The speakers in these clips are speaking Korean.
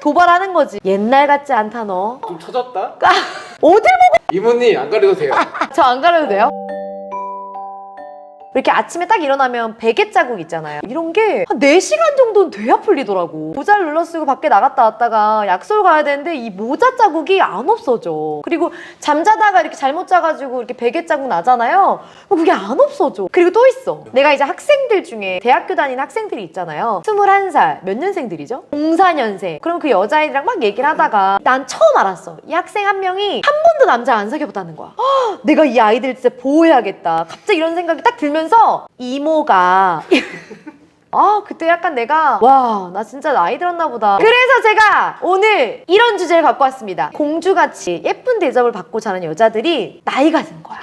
도발하는 거지. 옛날 같지 않다 너. 좀 처졌다? 어딜 이모님 안 가려도 돼요. 저 안 가려도 돼요? 이렇게 아침에 딱 일어나면 베개 자국 있잖아요. 이런 게 한 4시간 정도는 돼야 풀리더라고. 모자를 눌러 쓰고 밖에 나갔다 왔다가 약속 가야 되는데 이 모자 자국이 안 없어져. 그리고 잠자다가 이렇게 잘못 자가지고 이렇게 베개 자국 나잖아요. 그럼 그게 안 없어져. 그리고 또 있어. 내가 이제 학생들 중에 대학교 다니는 학생들이 있잖아요. 21살. 몇 년생들이죠? 04년생. 그럼 그 여자애들이랑 막 얘기를 하다가 난 처음 알았어. 이 학생 한 명이 한 번도 남자 안 사귀어봤다는 거야. 내가 이 아이들 진짜 보호해야겠다. 갑자기 이런 생각이 딱 들면 서 이모가 아 그때 약간 내가 와 나 진짜 나이 들었나 보다. 그래서 제가 오늘 이런 주제를 갖고 왔습니다. 공주같이 예쁜 대접을 받고 자란 여자들이 나이가 든 거야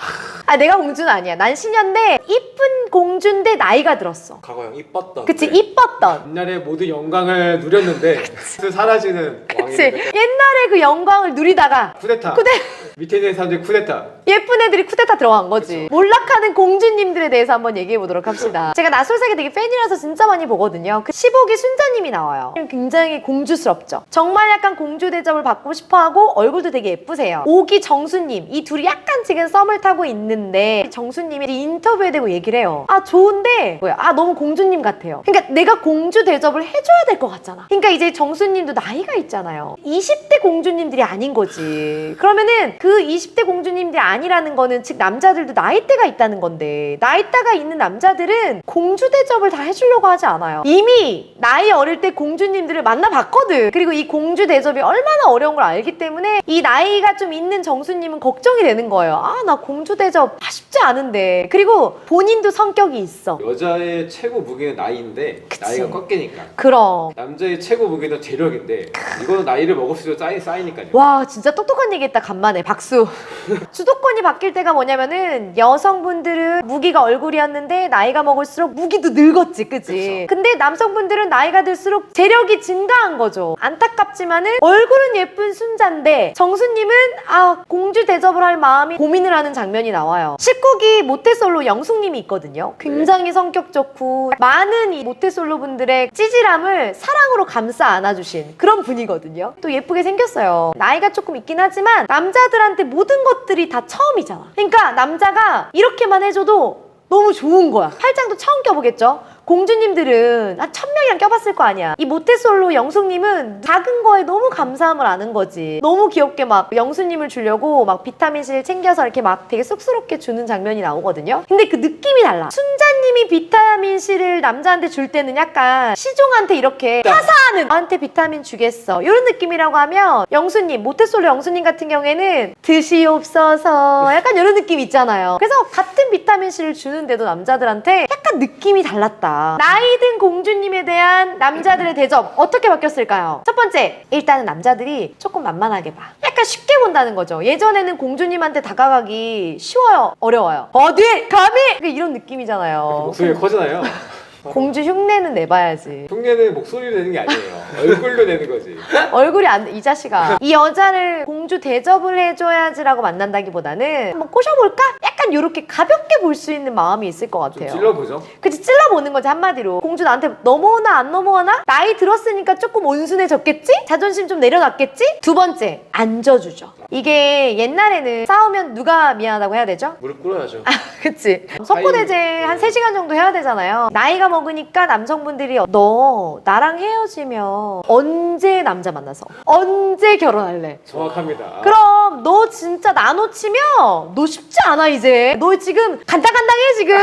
아 내가 공주는 아니야 난 신년데 이쁜 공주인데 나이가 들었어 과거형 이뻤던. 그치 네. 이뻤던 옛날에 모두 영광을 누렸는데 그 사라지는 그치 왕이 옛날에 그 영광을 누리다가 쿠데타. 쿠데 밑에 있는 사람들 쿠데타. 예쁜 애들이 쿠데타 들어간 거지. 몰락하는 공주님들에 대해서 한번 얘기해 보도록 합시다. 제가 나솔사기 되게 팬이라서 진짜 많이 보거든요. 그 15기 순자님이 나와요. 굉장히 공주스럽죠. 정말 약간 공주 대접을 받고 싶어 하고 얼굴도 되게 예쁘세요. 5기 정수님. 이 둘이 약간 지금 썸을 타고 있는 데 정수님이 인터뷰에 대고 얘기를 해요. 아, 좋은데 뭐야? 아, 너무 공주님 같아요. 그러니까 내가 공주 대접을 해줘야 될 것 같잖아. 그러니까 이제 정수님도 나이가 있잖아요. 20대 공주님들이 아닌 거지. 그러면은 그 20대 공주님들이 아니라는 거는 즉 남자들도 나이대가 있다는 건데 나이대가 있는 남자들은 공주 대접을 다 해주려고 하지 않아요. 이미 나이 어릴 때 공주님들을 만나봤거든. 그리고 이 공주 대접이 얼마나 어려운 걸 알기 때문에 이 나이가 좀 있는 정수님은 걱정이 되는 거예요. 아 나 공주 대접 아, 쉽지 않은데. 그리고 본인도 성격이 있어. 여자의 최고 무기는 나이인데 그치. 나이가 꺾이니까. 그럼 남자의 최고 무기는 재력인데 이거는 나이를 먹을수록 쌓이, 쌓이니까요. 와 진짜 똑똑한 얘기했다 간만에 박수 주도권이 바뀔 때가 뭐냐면은 여성분들은 무기가 얼굴이었는데 나이가 먹을수록 무기도 늙었지 그치 그쵸. 근데 남성분들은 나이가 들수록 재력이 증가한 거죠 안타깝지만은 얼굴은 예쁜 순자인데 정수님은 아 공주 대접을 할 마음이 고민을 하는 장면이 나와요 19기 모태솔로 영숙님이 있거든요. 굉장히 성격 좋고 많은 이 모태솔로 분들의 찌질함을 사랑으로 감싸 안아주신 그런 분이거든요. 또 예쁘게 생겼어요. 나이가 조금 있긴 하지만 남자들한테 모든 것들이 다 처음이잖아. 그러니까 남자가 이렇게만 해줘도 너무 좋은 거야. 팔짱도 처음 껴보겠죠 공주님들은 한 천 명이랑 껴봤을 거 아니야. 이 모태솔로 영숙님은 작은 거에 너무 감사함을 아는 거지. 너무 귀엽게 막 영수님을 주려고 막 비타민C를 챙겨서 이렇게 막 되게 쑥스럽게 주는 장면이 나오거든요. 근데 그 느낌이 달라. 순자 님이 비타민C를 남자한테 줄 때는 약간 시종한테 이렇게 하사하는 나한테 비타민 주겠어. 이런 느낌이라고 하면 영수님, 모태솔로 영수님 같은 경우에는 드시옵소서 약간 이런 느낌 있잖아요. 그래서 같은 비타민C를 주는데도 남자들한테 약간 느낌이 달랐다. 나이 든 공주님에 대한 남자들의 대접 어떻게 바뀌었을까요? 첫 번째, 일단은 남자들이 조금 만만하게 봐. 약간 쉽게 본다는 거죠. 예전에는 공주님한테 다가가기 쉬워요, 어려워요. 어디 감히 이런 느낌이잖아요. 목소리가 커지나요? 공주 흉내는 내봐야지. 흉내는 목소리로 내는 게 아니에요. 얼굴로 내는 거지. 얼굴이 안, 이 자식아. 이 여자를 공주 대접을 해줘야지라고 만난다기보다는 한번 꼬셔볼까? 약간 이렇게 가볍게 볼 수 있는 마음이 있을 것 좀 같아요. 찔러보죠. 그치 찔러보는 거지 한마디로 공주 나한테 넘어오나 안 넘어오나 나이 들었으니까 조금 온순해졌겠지 자존심 좀 내려놨겠지 두 번째 앉아주죠 이게 옛날에는 싸우면 누가 미안하다고 해야 되죠 무릎 꿇어야죠. 그치 석고대제 한 3시간 정도 해야 되잖아요 나이가 먹 으니까 남성분들이 너 나랑 헤어지면 언제 남자 만나서? 언제 결혼할래? 정확합니다. 그럼 너 진짜 나 놓치면 너 쉽지 않아 이제. 너 지금 간당간당해 지금.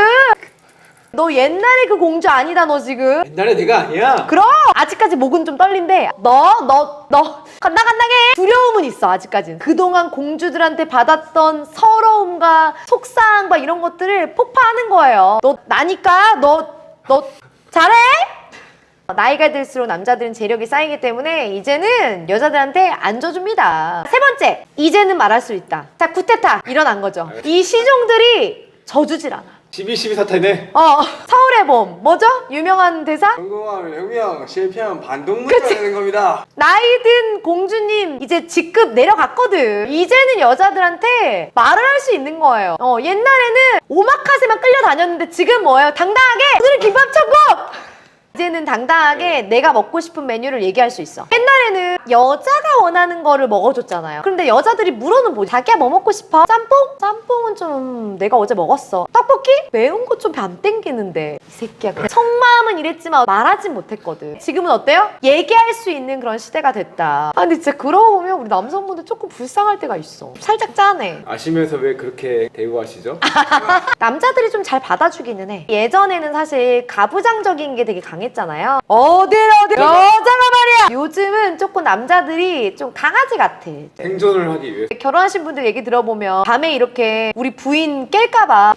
너 옛날에 그 공주 아니다 너 지금. 옛날에 내가 아니야. 그럼 아직까지 목은 좀 떨린데 너 너 너 간당간당해. 두려움은 있어 아직까지는. 그동안 공주들한테 받았던 서러움과 속상과 이런 것들을 폭파하는 거예요. 너 나니까 너 너 잘해 나이가 들수록 남자들은 재력이 쌓이기 때문에 이제는 여자들한테 안 줘줍니다. 세 번째, 이제는 말할 수 있다. 자, 구테타 일어난 거죠. 이 시종들이 져주질 않아. 12, 12 사태네. 어, 서울의 봄 뭐죠? 유명한 대사? 성공하면 혁명, 실패하면 반동문이 되는 겁니다. 나이 든 공주님 이제 직급 내려갔거든. 이제는 여자들한테 말을 할 수 있는 거예요. 어, 옛날에는 오마카세만 끌려다녔는데 지금 뭐예요? 당당하게 오늘은 김밥 천국! 이제는 당당하게 내가 먹고 싶은 메뉴를 얘기할 수 있어. 옛날에는 여자가 원하는 거를 먹어줬잖아요. 그런데 여자들이 물어는 보지. 자기야 뭐 먹고 싶어? 짬뽕? 짬뽕은 좀 내가 어제 먹었어. 떡볶이? 매운 거 좀 안 땡기는데. 이 새끼야. 그속 마음은 이랬지만 말하진 못했거든. 지금은 어때요? 얘기할 수 있는 그런 시대가 됐다. 아 근데 진짜 그러고 보면 우리 남성분들 조금 불쌍할 때가 있어. 살짝 짠해. 아시면서 왜 그렇게 대우 하시죠? 남자들이 좀 잘 받아주기는 해. 예전에는 사실 가부장적인 게 되게 강했잖아요. 어딜 어딜 여자가 말이야. 요즘은 조금 남자들이 좀 강아지 같아. 생존을 하기 위해 결혼하신 분들 얘기 들어보면 밤에 이렇게 우리 부인 깰까봐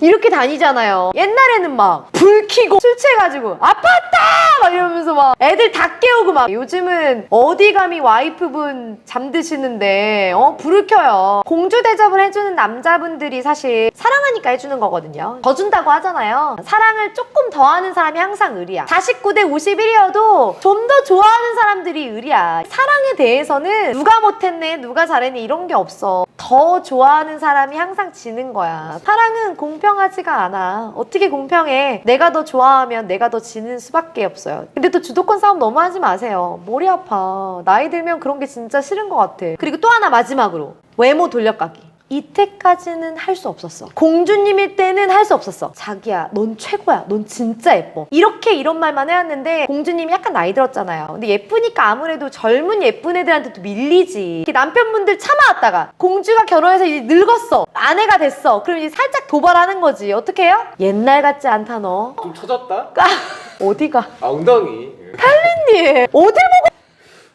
이렇게 다니잖아요. 옛날에는 막 불 켜고 술 취해가지고 아팠다 막 이러면서 막 애들 다 깨우고 막 요즘은 어디 감히 와이프분 잠드시는데 어 불을 켜요. 공주 대접을 해주는 남자분들이 사실 사랑하니까 해주는 거거든요. 더 준다고 하잖아요. 사랑을 조금 더 하는 사람이 항상 의리야. 49대 51이어도 좀 더 좋아하는 사람들이 의리야. 사랑에 대해서는 누가 못했네, 누가 잘했네 이런 게 없어. 더 좋아하는 사람이 항상 지는 거야. 사랑은 공 평하지가 않아. 어떻게 공평해? 내가 더 좋아하면 내가 더 지는 수밖에 없어요. 근데 또 주도권 싸움 너무 하지 마세요. 머리 아파. 나이 들면 그런 게 진짜 싫은 것 같아. 그리고 또 하나 마지막으로 외모 돌려깎기. 이때까지는 할 수 없었어. 공주님일 때는 할 수 없었어. 자기야, 넌 최고야. 넌 진짜 예뻐. 이렇게 이런 말만 해왔는데 공주님이 약간 나이 들었잖아요. 근데 예쁘니까 아무래도 젊은 예쁜 애들한테 또 밀리지. 남편분들 참아왔다가 공주가 결혼해서 이제 늙었어. 아내가 됐어. 그럼 이제 살짝 도발하는 거지. 어떻게 해요? 옛날 같지 않다 너. 좀 처졌다? 어디가? 아 엉덩이 님 어딜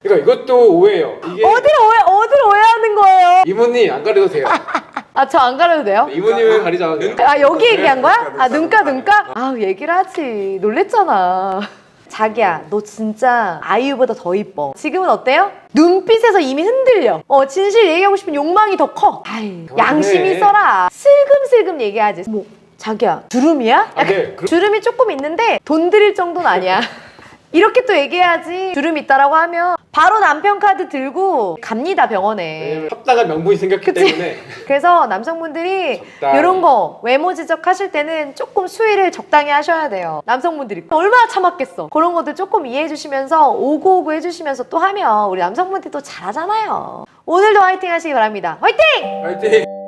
그러니까 이것도 오해예요 이게 어딜 오해 어딜 오해하는 거예요? 이모님 안 가려도 돼요 아 저 안 가려도 돼요? 이모님을 가리잖아요 아 여기 얘기한 거야? 아 눈가 눈가. 아 얘기를 하지 놀랬잖아 자기야 너 진짜 아이유보다 더 이뻐 지금은 어때요? 눈빛에서 이미 흔들려 어 진실 얘기하고 싶은 욕망이 더 커 아이 양심 그만해. 있어라 슬금슬금 얘기하지 뭐 자기야 주름이야? 아, 네. 그- 주름이 조금 있는데 돈 들일 정도는 아니야 이렇게 또 얘기해야지 주름 있다라고 하면 바로 남편 카드 들고 갑니다 병원에 왜냐면 합당한 명분이 생겼기 그치? 때문에 그래서 남성분들이 적당히. 이런 거 외모 지적하실 때는 조금 수위를 적당히 하셔야 돼요. 남성분들이 얼마나 참았겠어. 그런 것들 조금 이해해 주시면서 오고 오고 해주시면서 또 하면 우리 남성분들이 또 잘하잖아요. 오늘도 화이팅 하시기 바랍니다. 화이팅! 화이팅!